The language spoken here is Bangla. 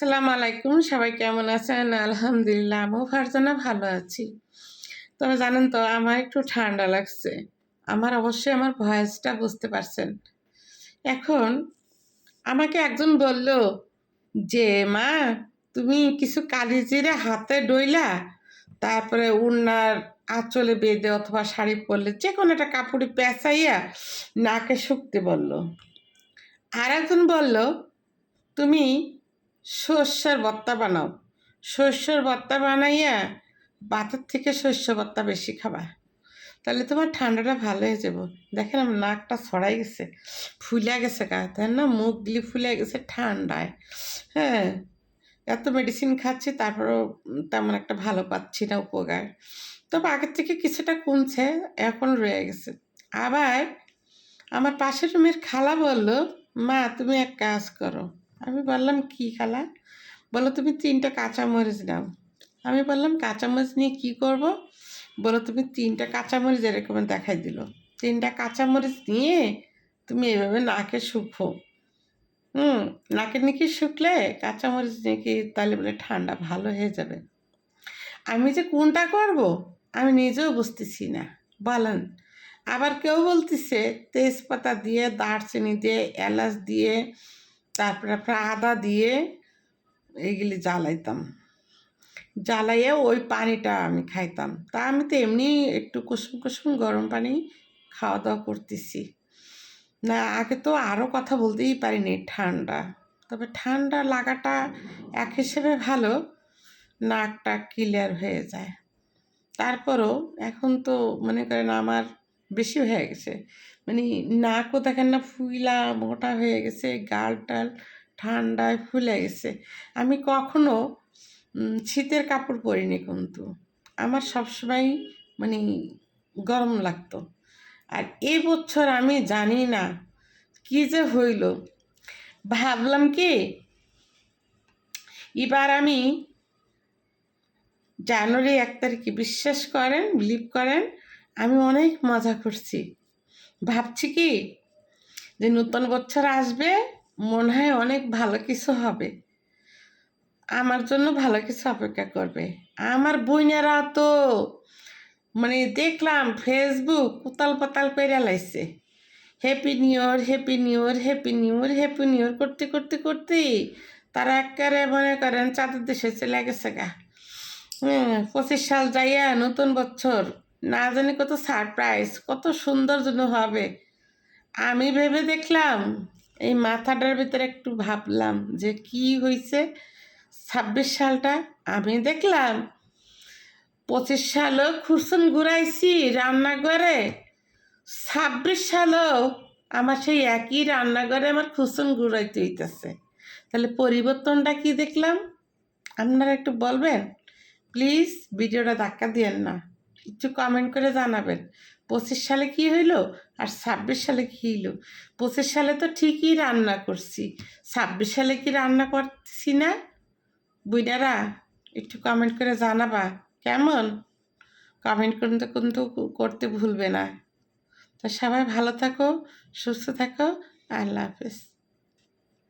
সালাম আলাইকুম, সবাই কেমন আছেন? আলহামদুলিল্লাহ, আমিও ফারজানা ভালো আছি। তবে জানেন তো, আমার একটু ঠান্ডা লাগছে। আমার অবশ্যই আমার ভয়েসটা বুঝতে পারছেন। এখন আমাকে একজন বলল যে, মা, তুমি কিছু কালি জিরে হাতে ডইলা, তারপরে উন্নার আঁচলে বেঁধে অথবা শাড়ি পরলে যে কোনো একটা কাপড়ে পেঁচাইয়া নাকে শুকতে বলল। আর একজন বলল, তুমি শস্যের ভর্তা বানাও। শস্যের ভর্তা বানাইয়া ভাতের থেকে শস্য ভর্তা বেশি খাবা। তাহলে তোমার ঠান্ডাটা ভালো হয়ে যাব। দেখেন আমার নাকটা ছড়াই গেছে, ফুলে গেছে গা। তাই না? মুখগুলি ফুলে গেছে ঠান্ডায়। হ্যাঁ এত মেডিসিন খাচ্ছি, তারপরেও তেমন একটা ভালো পাচ্ছি না উপকার। তবে আগের থেকে কিছুটা কমছে এখন রয়ে গেছে। আবার আমার পাশের রুমের খালা বলল, মা, তুমি এক কাজ করো। আমি বললাম, কি খালা? বলো তুমি তিনটা কাঁচামরিচ নাও। আমি বললাম, কাঁচামরিচ নিয়ে কি করব? বলো তুমি তিনটা কাঁচামরিচ এরকম দেখাই দিল। তিনটা কাঁচামরিচ নিয়ে তুমি এভাবে নাকে শুকো। হুম, নাকে নাকি শুকলে? কাঁচামরিচ নাকি তাহলে বলে ঠান্ডা ভালো হয়ে যাবে। আমি যে কোনটা করব? আমি নিজেও বুঝতেছি না। বলেন, আবার কেউ বলতেছে, তেজপাতা দিয়ে, দারচিনি দিয়ে, এলাচ দিয়ে তারপরে আদা দিয়ে এইগুলি জ্বালাইতাম। জ্বালাইয়ে ওই পানিটা আমি খাইতাম। তা আমি তো এমনি একটু কুসুম কুসুম গরম পানি খাওয়া দাওয়া করতেছি। না, আগে তো আরও কথা বলতেই পারিনি ঠান্ডা। তবে ঠান্ডা লাগাটা এক হিসেবে ভালো, নাকটা ক্লিয়ার হয়ে যায়। তারপরও এখন তো মনে করেন আমার বেশি হয়ে গেছে। মানে নাকও দেখেন না, ফুইলা মোটা হয়ে গেছে গাল টাল ঠান্ডায় ফুলে গেছে। আমি কখনো শীতের কাপড় পরিনি কিন্তু। আমার সবসময় মানে গরম লাগতো। আর এই বছর আমি জানি না কি যে হইল। ভাবলাম কি, এবার আমি জানুয়ারি এক তারিখে বিশ্বাস করেন বিলিভ করেন, আমি অনেক মজা করছি। ভাবছি কি যে নতুন বছর আসবে, মনে হয় অনেক ভালো কিছু হবে। আমার জন্য ভালো কিছু অপেক্ষা করবে। আমার বইনেরা তো মানে দেখলাম ফেসবুক উতাল পাতাল করে লাইছে। Happy new year happy new year happy new year happy new year করতে করতে করতে তারা একেবারে মনে করেন চাঁদের দেশে চলে গেছে গা। হুম পঁচিশ সাল যাইয়া নতুন বছর না জানি কত সারপ্রাইজ কত সুন্দর জন্য হবে। আমি ভেবে দেখলাম, এই মাথাটার ভিতরে একটু ভাবলাম যে কি হয়েছে ছাব্বিশ সালটা। আমি দেখলাম, পঁচিশ সালও খুরসুন ঘুরাইছি রান্নাঘরে, ছাব্বিশ সালও আমার সেই একই রান্নাঘরে আমার খুসুন ঘুরাইতে হইতেছে। তাহলে পরিবর্তনটা কি দেখলাম? আপনারা একটু বলবেন? প্লিজ ভিডিওটা ধাক্কা দিয়েন না। একটু কমেন্ট করে জানাবেন। পঁচিশ সালে কি হইল আর ছাব্বিশ সালে কি হইল? পঁচিশ সালে তো ঠিকই রান্না করছি। ছাব্বিশ সালে কি রান্না করছি না? বুইনারা, একটু কমেন্ট করে জানাবা। কেমন? কমেন্ট করতে কিন্তু করতে ভুলবে না। তা সবাই ভালো থাকো, সুস্থ থাকো। আল্লাহ হাফেজ।